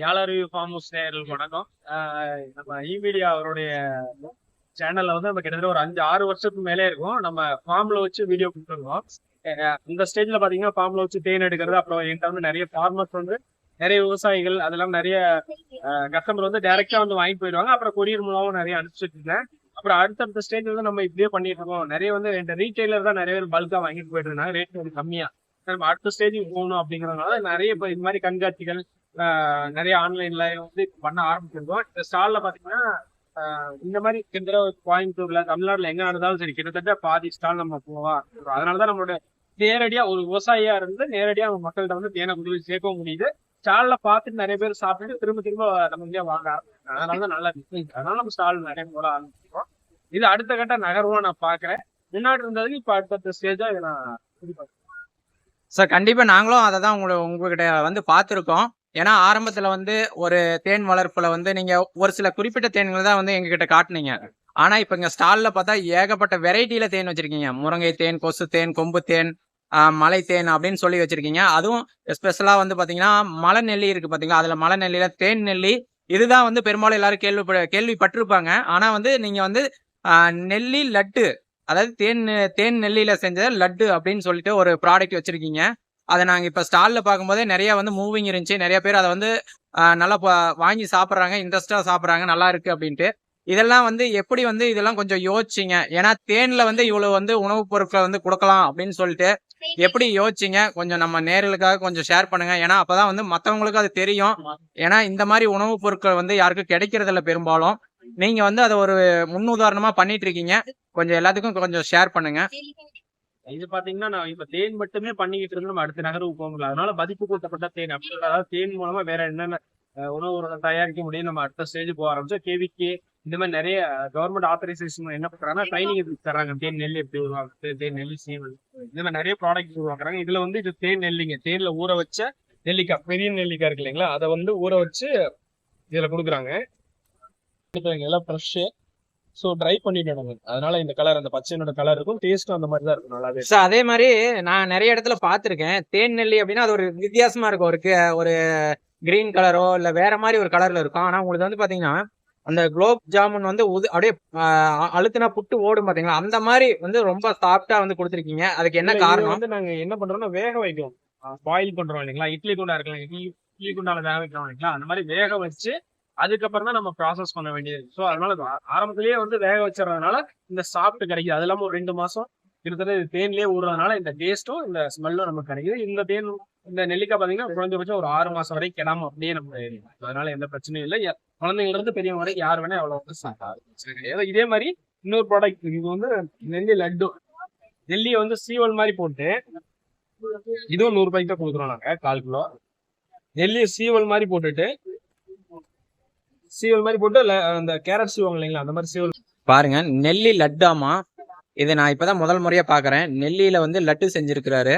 யாழறிவு farm house நேயர்கள் வணக்கம் நம்ம இமீடியா அவருடைய சேனல்ல வந்து நம்ம கிட்டத்தட்ட ஒரு அஞ்சு ஆறு வருஷத்துக்கு மேலே இருக்கும். நம்ம ஃபார்ம்ல வச்சு வீடியோ கொடுத்துருக்கோம் அந்த இந்த ஸ்டேஜ்ல பாத்தீங்கன்னா ஃபார்ம்ல வச்சு தேன் எடுக்கிறது அப்புறம் என்கிட்ட வந்து நிறைய ஃபார்மர்ஸ் வந்து நிறைய விவசாயிகள் அதெல்லாம் நிறைய கஸ்டமர் வந்து டைரக்டா வந்து வாங்கிட்டு போயிடுவாங்க. அப்புறம் கொரியர் மூலமாவும் நிறைய அனுப்பிச்சிட்டு இருந்தேன். அப்புறம் அடுத்தடுத்த ஸ்டேஜ் வந்து நம்ம இப்படியே பண்ணிட்டு இருக்கோம். நிறைய வந்து இந்த ரீட்டைலர் தான் நிறைய பேர் பல்கா வாங்கிட்டு போயிட்டு இருந்தாங்க. ரேட் வந்து கம்மியா. நம்ம அடுத்த ஸ்டேஜுக்கு போகணும் அப்படிங்கறதுனால நிறைய இப்போ இது மாதிரி கண்காட்சிகள் நிறைய ஆன்லைன்ல வந்து பண்ண ஆரம்பிச்சிருக்கோம் இந்த ஸ்டால்ல பாத்தீங்கன்னா இந்த மாதிரி கிட்டத்தட்ட கோயம்புத்தூர்ல தமிழ்நாடுல எங்க நடந்தாலும் சரி கிட்டத்தட்ட பாதி ஸ்டால் நம்ம போவா. அதனாலதான் நம்மளோட நேரடியா ஒரு விவசாயியா இருந்து நேரடியா நம்ம மக்கள்கிட்ட வந்து தேனை கொண்டு போய் சேர்க்கவும் முடியுது. ஸ்டால்ல பார்த்துட்டு நிறைய பேர் சாப்பிட்டு திரும்ப திரும்ப நம்ம இங்கே வாங்க ஆரம்பிச்சாங்க அதனாலதான் நல்லா business. அதனால நம்ம ஸ்டால் நிறைய போட ஆரம்பிச்சிருக்கோம் இது அடுத்த கட்ட நகர்வா நான் பாக்குறேன். முன்னாடி இருந்ததுக்கு இப்ப அடுத்த ஸ்டேஜா இதை நான் சார் கண்டிப்பா நாங்களும் அதை தான் உங்களை உங்ககிட்ட வந்து பார்த்துருக்கோம். ஏன்னா ஆரம்பத்துல வந்து ஒரு தேன் வளர்ப்புல வந்து நீங்க ஒரு சில குறிப்பிட்ட தேன்களை தான் வந்து எங்ககிட்ட காட்டினீங்க. ஆனா இப்ப இங்க ஸ்டால்ல பார்த்தா ஏகப்பட்ட வெரைட்டியில் தேன் வச்சிருக்கீங்க. முருங்கை தேன் கொசு தேன் கொம்பு தேன் மலை தேன் அப்படின்னு சொல்லி வச்சிருக்கீங்க. அதுவும் ஸ்பெஷலா வந்து பாத்தீங்கன்னா மலை நெல்லி இருக்கு பாத்தீங்களா அதுல மலை நெல்லியில தேன் நெல்லி இதுதான் வந்து பெரும்பாலும் எல்லாரும் கேள்வி கேள்விப்பட்டிருப்பாங்க. ஆனா வந்து நீங்க வந்து நெல்லி லட்டு அதாவது தேன் தேன் நெல்லியில செஞ்ச லட்டு அப்படின்னு சொல்லிட்டு ஒரு ப்ராடக்ட் வச்சிருக்கீங்க. அதை நாங்கள் இப்போ ஸ்டாலில் பார்க்கும்போதே நிறைய வந்து மூவிங் இருந்துச்சு. நிறைய பேர் அதை வந்து நல்லா வாங்கி சாப்பிட்றாங்க இன்ட்ரெஸ்டாக சாப்பிட்றாங்க நல்லா இருக்கு அப்படின்ட்டு. இதெல்லாம் வந்து எப்படி வந்து இதெல்லாம் கொஞ்சம் யோசிச்சிங்க? ஏன்னா தேன்ல வந்து இவ்வளவு வந்து உணவுப் பொருட்களை வந்து கொடுக்கலாம் அப்படின்னு சொல்லிட்டு எப்படி யோசிச்சிங்க? கொஞ்சம் நம்ம நேர்களுக்காக கொஞ்சம் ஷேர் பண்ணுங்க. ஏன்னா அப்பதான் வந்து மற்றவங்களுக்கு அது தெரியும். ஏன்னா இந்த மாதிரி உணவுப் பொருட்கள் வந்து யாருக்கும் கிடைக்கிறதில்ல பெரும்பாலும். நீங்க வந்து அதை ஒரு முன்னுதாரணமா பண்ணிட்டு இருக்கீங்க. கொஞ்சம் எல்லாத்துக்கும் கொஞ்சம் ஷேர் பண்ணுங்க. இது பாத்தீங்கன்னா நான் இப்ப தேன் மட்டுமே பண்ணிக்கிட்டு இருந்து நம்ம அடுத்த நகருக்கு போக முடியல. அதனால பதிப்பு கூட்டப்பட்ட தேன். அப்படி அதாவது தேன் மூலமா வேற என்னென்ன உணவு தயாரிக்க முடியும் நம்ம அடுத்த ஸ்டேஜ் போக ஆரம்பிச்சோம். கேவிக்கு இந்த மாதிரி நிறைய கவர்மெண்ட் ஆத்தரைசேஷன் என்ன பண்றாங்கன்னா ட்ரைனிங் தராங்க. தேன் நெல் எப்படி உருவாக்குறது தேன் நெல் சீவல் இந்த மாதிரி நிறைய ப்ராடக்ட் உருவாக்குறாங்க. இதுல வந்து இது தேன் நெல்லிங்க. தேன்ல ஊற வச்ச நெல்லிக்காய் பெரிய நெல்லிக்காய் இருக்கு இல்லைங்களா? அதை வந்து ஊற வச்சு இதுல கொடுக்குறாங்க. எல்லாம் ஃப்ரெஷ்ஷு ஸோ ட்ரை பண்ணிட்டு அதனால இந்த கலர் அந்த பச்சையோட கலர் இருக்கும் டேஸ்ட்டும் அந்த மாதிரி தான் இருக்கும் நல்லாவே. சார் அதே மாதிரி நான் நிறைய இடத்துல பார்த்துருக்கேன். தேன் நெல்லி அப்படின்னா அது ஒரு வித்தியாசமா இருக்கும். ஒரு ஒரு கிரீன் கலரோ இல்ல வேற மாதிரி ஒரு கலர்ல இருக்கும். ஆனா உங்களுக்கு வந்து பாத்தீங்கன்னா அந்த குலோப் ஜாமுன் வந்து உது அப்படியே அழுத்துனா புட்டு ஓடும் பாத்தீங்களா? அந்த மாதிரி வந்து ரொம்ப சாஃப்டா வந்து கொடுத்துருக்கீங்க. அதுக்கு என்ன காரணம்? வந்து நாங்க என்ன பண்றோம்னா வேக வைக்கிறோம். பாயில் பண்றோம் இல்லைங்களா? இட்லி குண்டா இருக்கலாம் இட்லி இட்லி குண்டால வேக வைக்கிறோம் இல்லைங்களா? அந்த மாதிரி வேக வச்சு அதுக்கப்புறம் தான் நம்ம ப்ராசஸ் பண்ண வேண்டியது. ஸோ அதனால ஆரம்பத்திலேயே வந்து வேக வச்சிடறதுனால இந்த சாப்பிட்டு கிடைக்குது. அது இல்லாமல் ஒரு ரெண்டு மாசம் கிட்டத்தட்ட இது தேன்லயே இந்த டேஸ்ட்டும் இந்த ஸ்மெல்லும் நமக்கு கிடைக்குது. இந்த தேன் இந்த நெல்லிக்காய் பார்த்தீங்கன்னா குறைஞ்சபட்சம் ஒரு ஆறு மாசம் வரைக்கும் கிடாம அப்படியே நம்ம அதனால எந்த பிரச்சனையும் இல்லை. குழந்தைங்க இருந்து பெரியவங்க வரைக்கும் யார் வேணா எவ்வளோ வந்து ஏதோ இதே மாதிரி இன்னொரு ப்ராடக்ட் இது வந்து நெல்லி லட்டு. நெல்லியை வந்து சீவல் மாதிரி போட்டு இதுவும் நூறு ரூபாய்க்கு தான் கொடுக்குறோம் நாங்கள் கால் கிலோ. நெல்லியை சீவல் மாதிரி போட்டுட்டு சீவல் மாதிரி போட்டு அந்த கேரட் சீவங்க இல்லைங்களா அந்த மாதிரி சீவல். பாருங்க நெல்லி லட்டாமா. இது நான் இப்பதான் முதல் முறையா பாக்குறேன். நெல்லியில வந்து லட்டு செஞ்சிருக்கிறாரு.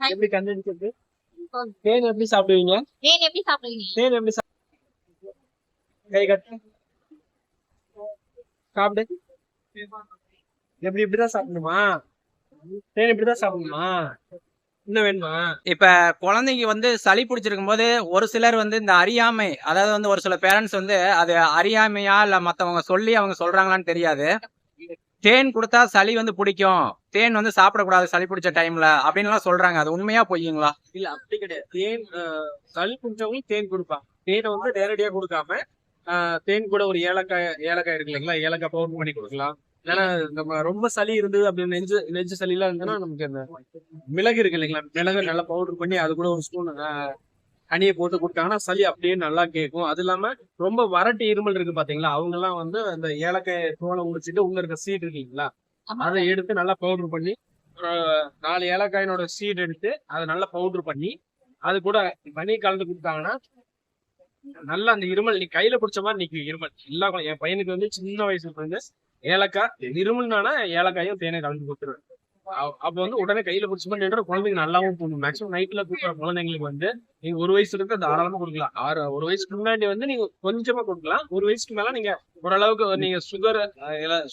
எப்படி கண்டுபிடிக்கிறது? தேன் எப்படி சாப்பிடுவீங்க? தேன் எப்படி சாப்பிடுவீங்க? தேன் எப்படி சாப்பிடு கை கட்டு சாப்பிடு. எப்படி இப்படிதான் சாப்பிடணுமா? தேன் இப்படிதான் சாப்பிடணுமா? இன்னும் வேணுமா? இப்ப குழந்தைங்க வந்து சளி பிடிச்சிருக்கும் போது ஒரு சிலர் வந்து இந்த அறியாமை அதாவது வந்து ஒரு சில பேரண்ட்ஸ் வந்து அது அறியாமையா இல்ல மத்தவங்க சொல்லி அவங்க சொல்றாங்களான்னு தெரியாது. தேன் கொடுத்தா சளி வந்து பிடிக்கும். தேன் வந்து சாப்பிடக்கூடாது சளி பிடிச்ச டைம்ல அப்படின்னு எல்லாம் சொல்றாங்க. அது உண்மையா பொய்யுங்களா? இல்ல அப்படி கிடையாது. தேன் சளி பிடிச்சவங்களுக்கு தேன் கொடுப்பாங்க. தேனை வந்து நேரடியா கொடுக்காம தேன் கூட ஒரு ஏலக்காய் ஏலக்காய் இருக்கு இல்லைங்களா? ஏலக்காய் பவுடர் பண்ணி கொடுக்கலாம். ஏன்னா நம்ம ரொம்ப சளி இருந்தது அப்படின்னு நெஞ்சு நெஞ்சு சளி எல்லாம் இருந்ததுன்னா நமக்கு அந்த மிளகு இருக்கு இல்லைங்களா? மிளகு நல்லா பவுடர் பண்ணி அது கூட ஒரு ஸ்பூன் ஹனியை போட்டு கொடுத்தாங்கன்னா சளி அப்படியே நல்லா கேட்கும் அது இல்லாம ரொம்ப வறட்டு இருமல் இருக்கு பாத்தீங்களா? அவங்க எல்லாம் வந்து அந்த ஏலக்காய் தோலை உடிச்சிட்டு உள்ள இருக்க சீட் இருக்கீங்களா அதை எடுத்து நல்லா பவுடர் பண்ணி நாலு ஏலக்காயினோட சீட் எடுத்து அதை நல்லா பவுடர் பண்ணி அது கூட பனி கலந்து கொடுத்தாங்கன்னா நல்லா அந்த இருமல் நீ கையில பிடிச்ச மாதிரி நிக்கு இருமல். எல்லா என் பையனுக்கு வந்து சின்ன வயசுல இருந்து ஏலக்காய் இருமல்னானா ஏலக்காயும் தேனை கலந்து கொடுத்துருவேன். அப்போ வந்து உடனே கையில பிடிச்சி பண்ணிட்டு குழந்தைங்க நல்லாவும் போகணும் மேக்ஸிமம் நைட்ல கொடுக்குற குழந்தைங்களுக்கு வந்து நீங்க ஒரு வயசு இருக்க தாராளமா கொடுக்கலாம். ஆறு ஒரு வயசுக்கு முன்னாடி வந்து நீங்க கொஞ்சமா கொடுக்கலாம். ஒரு வயசுக்கு மேல நீங்க ஓரளவுக்கு நீங்க சுகர்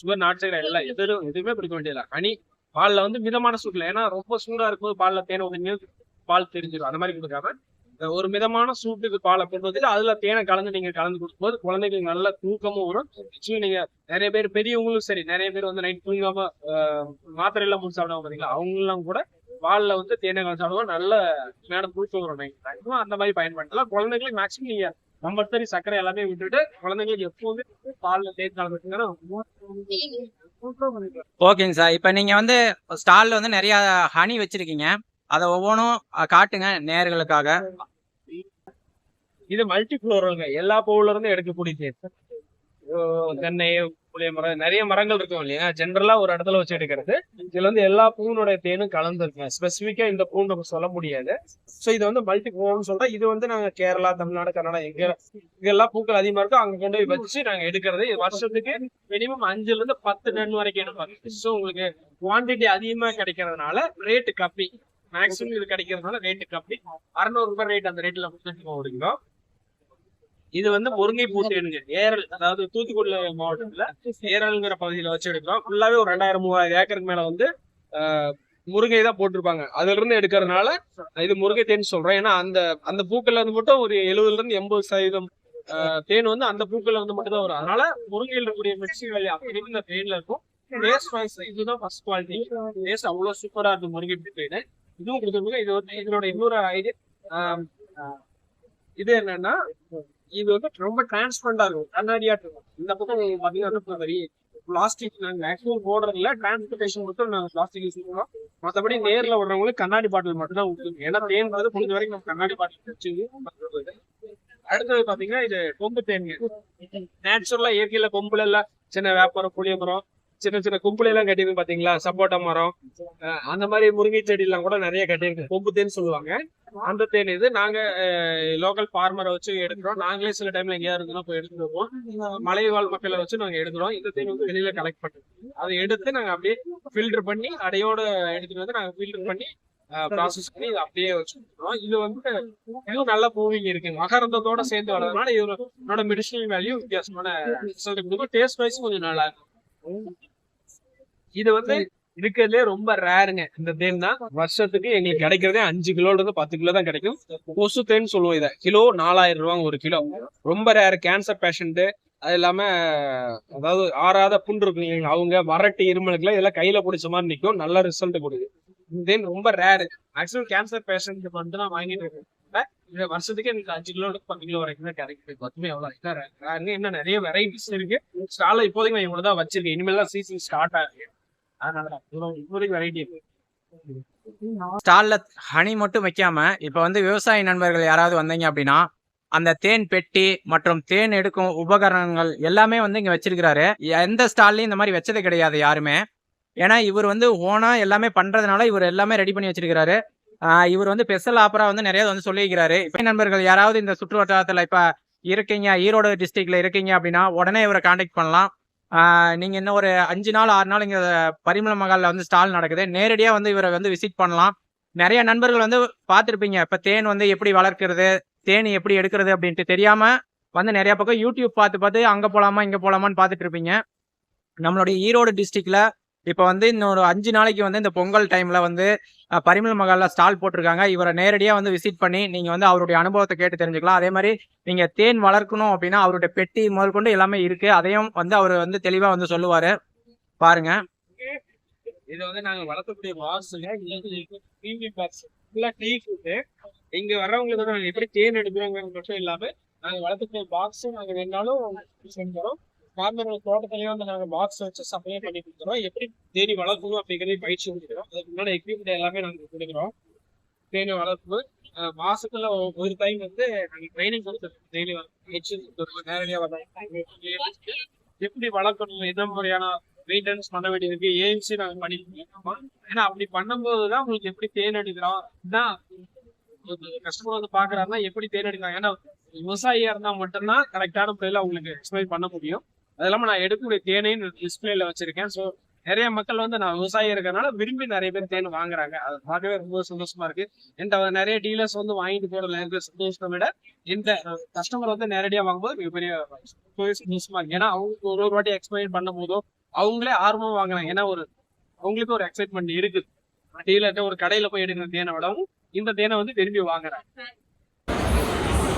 சுகர் நாட்டு எல்லாம் எதுவும் எதுவுமே பிடிக்க வேண்டியதில்லை. ஹனி பால்ல வந்து மிதமான சூட்ல ஏன்னா ரொம்ப சூடா இருக்கும்போது பால்ல தேனை கொஞ்சம் பால் தெரிஞ்சிடும் அந்த மாதிரி கொடுக்காம ஒரு மிதமான சூட்டுக்கு பாலை கொண்டு வந்து அதுல தேனை கலந்து நீங்க கலந்து கொடுக்கும்போது குழந்தைங்களுக்கு நல்ல தூக்கமும் வரும் Actually நீங்க நிறைய பேர் பெரியவங்களும் சரி நிறைய பேர் வந்து நைட் தூங்காம மாத்திரை எல்லாம் முடிச்சு சாப்பிடுவாங்க பாத்தீங்களா அவங்க கூட பால்ல வந்து தேனை கலந்து சாப்பிடுவோம் நல்ல மேடம் தூக்கம் வரும் நைட் அந்த மாதிரி பயன்படுத்தலாம் குழந்தைங்களுக்கு மேக்ஸிமம் நீங்க கம்பல்சரி சர்க்கரை எல்லாமே விட்டுட்டு குழந்தைங்களுக்கு எப்போதுமே பால்ல தேன் கலந்துட்டீங்கன்னா ஓகேங்க சார் இப்போ நீங்க வந்து ஸ்டால்ல வந்து நிறைய ஹனி வச்சிருக்கீங்க அதை ஒவ்வொன்றும் காட்டுங்க நேர்களுக்காக. இது மல்டி ஃப்ளோரல்ங்க எல்லா பூவுல இருந்து எடுக்கக்கூடிய தேன் தென்னை புளிய மரம் நிறைய மரங்கள் இருக்கும் இல்லையா? ஜென்ரலா ஒரு இடத்துல வச்சு எடுக்கிறது. இதுல வந்து எல்லா பூனுடைய தேனும் கலந்து இருக்குங்க ஸ்பெசிபிக்கா இந்த பூ நம்ம சொல்ல முடியாது. சோ இது வந்து மல்டி பூன்னு சொல்றோம். இது வந்து நாங்க கேரளா தமிழ்நாடு கர்நாடகா எங்க இங்க எல்லா பூக்கள் அதிகமா இருக்கோ அங்க கொண்டு போய் வச்சு நாங்க எடுக்கிறது. வருஷத்துக்கு மினிமம் அஞ்சுல இருந்து பத்து டன் வரைக்கும் எடுப்பாங்க சோ உங்களுக்கு குவாண்டிட்டி அதிகமா கிடைக்கிறதுனால ரேட்டு கம்மி. மேக்ஸிமம் இது கிடைக்கிறதுனால ரேட்டு கம்மி. அறுநூறு ரூபாய் ரேட் அந்த ரேட்ல கொடுக்குறோம். இது வந்து முருங்கை பூத்தேனுங்க ஏரல் அதாவது தூத்துக்குடி மாவட்டத்துல ஏரல்ங்கிற பகுதியில வச்சு எடுக்கிறோம். ஃபுல்லாவே ஒரு ரெண்டாயிரம் மூவாயிரம் ஏக்கருக்கு மேல வந்து ஆஹ், முருங்கை தான் போட்டிருப்பாங்க. அதுல இருந்து எடுக்கிறதுனால இது முருங்கை தேன் சொல்றேன் ஏன்னா அந்த அந்த பூக்கள்ல இருந்து மட்டும் ஒரு எழுபதுல இருந்து எண்பது சதவீதம் ஆஹ், தேன் வந்து அந்த பூக்கள்ல வந்து மட்டும் தான் வரும். அதனால முருங்கையில் இருக்கக்கூடிய மெடிசின் வேலை அப்படி இந்த தேன்ல இருக்கும். டேஸ்ட் வைஸ் இதுதான் ஃபர்ஸ்ட் குவாலிட்டி டேஸ்ட் அவ்வளவு சூப்பரா இருக்கும் முருங்கை தேன். இதுவும் கொடுத்துருக்காங்க. இது வந்து இதனோட இன்னொரு ஐடியா இது என்னன்னா இது வந்து ரொம்ப டிரான்ஸ்பரண்டா இருக்கும். கண்ணாடியா இருக்கும். இந்த பக்கம் பாத்தீங்கன்னா வெரி. பிளாஸ்டிக் நாங்க மேக்ஸிமம் போடுறதுல டிரான்ஸ்போர்டேஷன் மட்டும் நாங்க பிளாஸ்டிக் யூஸ் பண்ணுவோம் மத்தபடி நேர்ல விடுறவங்களுக்கு கண்ணாடி பாட்டில் மட்டும் தான் கொடுத்துருங்க ஏன்னா தேன்றது முடிஞ்ச வரைக்கும் நம்ம கண்ணாடி பாட்டில் வச்சு அடுத்தது பாத்தீங்கன்னா இது கொம்பு தேன். நேச்சுரலா இயற்கையில கொம்புல எல்லாம் சின்ன வேப்பரம் புளியமரம் சின்ன சின்ன கும்பல எல்லாம் கட்டியிருக்கு பாத்தீங்களா? சப்போட்டா மரம் அந்த மாதிரி முருங்கை செடி எல்லாம் கூட நிறைய கட்டியிருக்கு கொம்பு தேன் சொல்லுவாங்க. அந்த தேன் இது நாங்க லோக்கல் ஃபார்மரை வச்சு எடுக்கிறோம். நாங்களே சில டைம்ல எங்கேயாவது இருந்தா போய் எடுத்துட்டு வருவோம். மலைவாழ் மக்களை வச்சு நாங்க எடுக்கிறோம். இந்த தேன் வந்து வெளியில கலெக்ட் பண்ணுறோம் அதை எடுத்து நாங்க அப்படியே ஃபில்டர் பண்ணி அடையோட எடுத்துட்டு வந்து நாங்க ஃபில்டர் பண்ணி ப்ராசஸ் பண்ணி இதை அப்படியே வச்சுருக்கோம் இது வந்து இதுவும் நல்ல மூவிங் இருக்கு. மகரந்தத்தோட சேர்ந்து வர்றதுனால இதோட மெடிசனல் வேல்யூ வித்தியாசமான ரிசல்ட் கொடுக்கும். டேஸ்ட் வைஸ் கொஞ்சம் நல்லா இருக்கும். இது வந்து இருக்கிறதுலே ரொம்ப ரேருங்க இந்த தேன் தான். வருஷத்துக்கு எங்களுக்கு கிடைக்கிறதே அஞ்சு கிலோல இருந்து பத்து கிலோ தான் கிடைக்கும். கொசு தேன் சொல்லுவோம் இதை. கிலோ நாலாயிரம் ரூபாங்க ஒரு கிலோ. ரொம்ப ரேர் கேன்சர் பேஷண்ட் அது இல்லாம அதாவது ஆறாத புண் இருக்கு இல்லைங்களா? அவங்க வறட்டு இருமலுக்குலாம் இதெல்லாம் கையில பிடிச்ச மாதிரி நிக்கும். நல்ல ரிசல்ட் கொடுக்குது. இந்த தேன் ரொம்ப ரேரு மேக்ஸிமம் கேன்சர் பேஷண்ட் வந்து நான் வாங்கிட்டு இருக்கேன் வருஷத்துக்கு எனக்கு அஞ்சு கிலோ பத்து கிலோ வரைக்கும் தான் கிடைக்கும் பத்துமே rare. இன்னும் நிறைய வெரைட்டிஸ் இருக்கு. ஸ்டால இப்போதைக்கு நான் இவ்வளவு தான் வச்சிருக்கேன். இனிமேல் தான் சீசன் ஸ்டார்ட் ஆகுது. அதனால இவ்வளவு வெரைட்டி இருக்கு. ஸ்டால்ல ஹனி மட்டும் வைக்காம இப்போ வந்து விவசாய நண்பர்கள் யாராவது வந்தீங்க அப்படின்னா அந்த தேன் பெட்டி மற்றும் தேன் எடுக்கும் உபகரணங்கள் எல்லாமே வந்து இங்க வச்சிருக்கிறாரு. எந்த ஸ்டால்லையும் இந்த மாதிரி வச்சது கிடையாது யாருமே. ஏன்னா இவர் வந்து ஓனா எல்லாமே பண்றதுனால இவர் எல்லாமே ரெடி பண்ணி வச்சிருக்கிறாரு. இவர் வந்து ஸ்பெஷல் ஆப்பரா வந்து நிறைய வந்து சொல்லியிருக்கிறாரு. இப்ப நண்பர்கள் யாராவது இந்த சுற்று வட்டாரத்துல இப்ப இருக்கீங்க ஈரோடு டிஸ்ட்ரிக்ட்ல இருக்கீங்க அப்படின்னா உடனே இவரை கான்டாக்ட் பண்ணலாம். நீங்க இன்னும் ஒரு அஞ்சு நாள் ஆறு நாள் இங்க பரிமள மகால்ல வந்து ஸ்டால் நடக்குது. நேரடியா வந்து இவரை வந்து விசிட் பண்ணலாம். நிறைய நண்பர்கள் வந்து பார்த்துருப்பீங்க. இப்ப தேன் வந்து எப்படி வளர்க்கிறது தேன் எப்படி எடுக்கிறது அப்படின்ட்டு தெரியாம வந்து நிறைய பக்கம் யூடியூப் பார்த்து பார்த்து அங்க போலாமா இங்க போலாமான்னு பார்த்துட்டு இருப்பீங்க. நம்மளுடைய ஈரோடு டிஸ்ட்ரிக்ட்ல இப்போ வந்து இன்னொரு அஞ்சு நாளைக்கு வந்து இந்த பொங்கல் டைமில் வந்து பரிமல் பரிமள ஸ்டால் போட்டிருக்காங்க. இவரை நேரடியாக வந்து விசிட் பண்ணி நீங்கள் வந்து அவருடைய அனுபவத்தை கேட்டு தெரிஞ்சுக்கலாம். அதே மாதிரி நீங்கள் தேன் வளர்க்கணும் அப்படின்னா அவருடைய பெட்டி முதற்கொண்டு எல்லாமே இருக்குது அதையும் வந்து அவர் வந்து தெளிவாக வந்து சொல்லுவார். பாருங்க. இது வந்து நாங்கள் வளர்க்கக்கூடிய பாக்ஸுங்க ஃபுல்லாக பாக்ஸ் ஃபுல்லா டீ ஃபுட்டு இங்கே வர்றவங்களுக்கு நாங்கள் எப்படி தேன் எடுக்கிறோங்கிற மட்டும் இல்லாமல் நாங்கள் வளர்த்துக்கூடிய பாக்ஸும் நாங்கள் ரெண்டு நாளும் செஞ்சோம் ஃபார்மர் தோட்டத்திலேயே வந்து நாங்கள் பாக்ஸ் வச்சு சப்ளை பண்ணி கொடுக்குறோம் எப்படி தேனி வளர்க்கணும் அப்படிங்கிறதையும் பயிற்சி கொடுக்குறோம். அதுக்கு முன்னாடி எக்யூப்மெண்ட் எல்லாமே நாங்கள் கொடுக்குறோம். தேனி வளர்ப்பு மாசத்துல ஒரு டைம் வந்து நாங்கள் ட்ரைனிங் கொடுத்துருக்கோம். டெய்லி நேரடியாக வரோம் எப்படி வளர்க்கணும் எந்த முறையான மெயின்டெனன்ஸ் பண்ண வேண்டியதுக்கு ஏஎம்சி நாங்கள் பண்ணி இருக்கோம் ஏன்னா அப்படி பண்ணும்போது தான் உங்களுக்கு எப்படி தேன் எடுக்கிறோம் தான் கஸ்டமர் வந்து பாக்குறாருன்னா எப்படி தேன் எடுக்கிறாங்க ஏன்னா விவசாயியா இருந்தா மட்டும்தான் கரெக்டான முறையில உங்களுக்கு எக்ஸ்பிளைன் பண்ண முடியும். அது இல்லாம நான் எடுக்கக்கூடிய தேனையும் டிஸ்பிளேல வச்சிருக்கேன். ஸோ நிறைய மக்கள் வந்து நான் விவசாயி இருக்கறனால விரும்பி நிறைய பேர் தேன் வாங்குறாங்க. அது பார்க்கவே ரொம்ப சந்தோஷமா இருக்கு. இந்த நிறைய டீலர்ஸ் வந்து வாங்கிட்டு போறதுல இருக்கிற சந்தோஷத்தை விட இந்த கஸ்டமர் வந்து நேரடியா வாங்கும்போது மிகப்பெரிய சந்தோஷமா இருக்கு. ஏன்னா அவங்க ஒரு ஒரு வாட்டி எக்ஸ்பிளைன் பண்ணும் போதோ அவங்களே ஆர்வமா வாங்குறாங்க. ஏன்னா ஒரு அவங்களுக்கு ஒரு எக்ஸைட்மெண்ட் இருக்குது டீலர்கிட்ட ஒரு கடையில போய் எடுக்கிற தேனை விடவும் இந்த தேனை வந்து விரும்பி வாங்குறாங்க.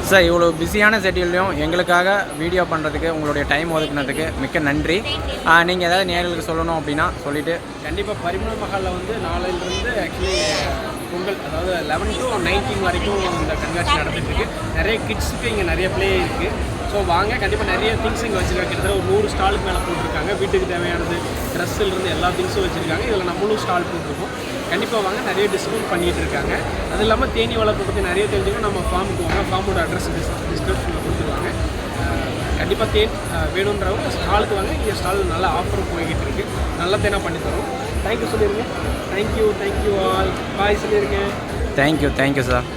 சார் இவ்வளோ பிஸியான ஷெட்யூல்லையும் எங்களுக்காக வீடியோ பண்ணுறதுக்கு உங்களுடைய டைம் ஒதுக்குனதுக்கு மிக்க நன்றி. நீங்கள் ஏதாவது நேர்களுக்கு சொல்லணும் அப்படின்னா சொல்லிவிட்டு கண்டிப்பாக பரிமள மகாலில் வந்து நாளையிலிருந்து ஆக்சுவலி பொங்கல் அதாவது லெவன் டு நைன்டீன் வரைக்கும் இந்த கண்காட்சி நடந்துட்டுருக்கு நிறைய கிட்ஸுக்கு இங்கே நிறைய பிளே இருக்குது ஸோ வாங்க கண்டிப்பாக நிறைய திங்ஸ் இங்கே வச்சுருக்காங்க. கிட்டத்தட்ட ஒரு நூறு ஸ்டாலுக்கு மேலே போட்டிருக்காங்க. வீட்டுக்கு தேவையானது ட்ரெஸ்ஸில் இருந்து எல்லா திங்ஸும் வச்சிருக்காங்க. இதில் நம்மளும் ஸ்டால் போட்டிருக்கோம். கண்டிப்பாக வாங்க நிறைய டிஸ்கவுண்ட் பண்ணிகிட்டு இருக்காங்க. அது இல்லாமல் தேனி வளர்ப்பு பற்றி நிறைய தெரிஞ்சுக்கணும். நம்ம ஃபார்முக்கு வாங்க ஃபார்மோட அட்ரஸ் டிஸ்கிரிப்ஷனில் கொடுத்துருவாங்க. கண்டிப்பாக தேன் வேணுன்றவங்க ஸ்டாலுக்கு வாங்க. இங்கே ஸ்டால் நல்ல ஆஃபர் போய்கிட்டு இருக்குது நல்ல தேனாக பண்ணி தரோம்? தேங்க்யூ சொல்லிடுங்க தேங்க்யூ தேங்க்யூ ஆல் பாய் சொல்லிடுங்க தேங்க்யூ தேங்க்யூ சார்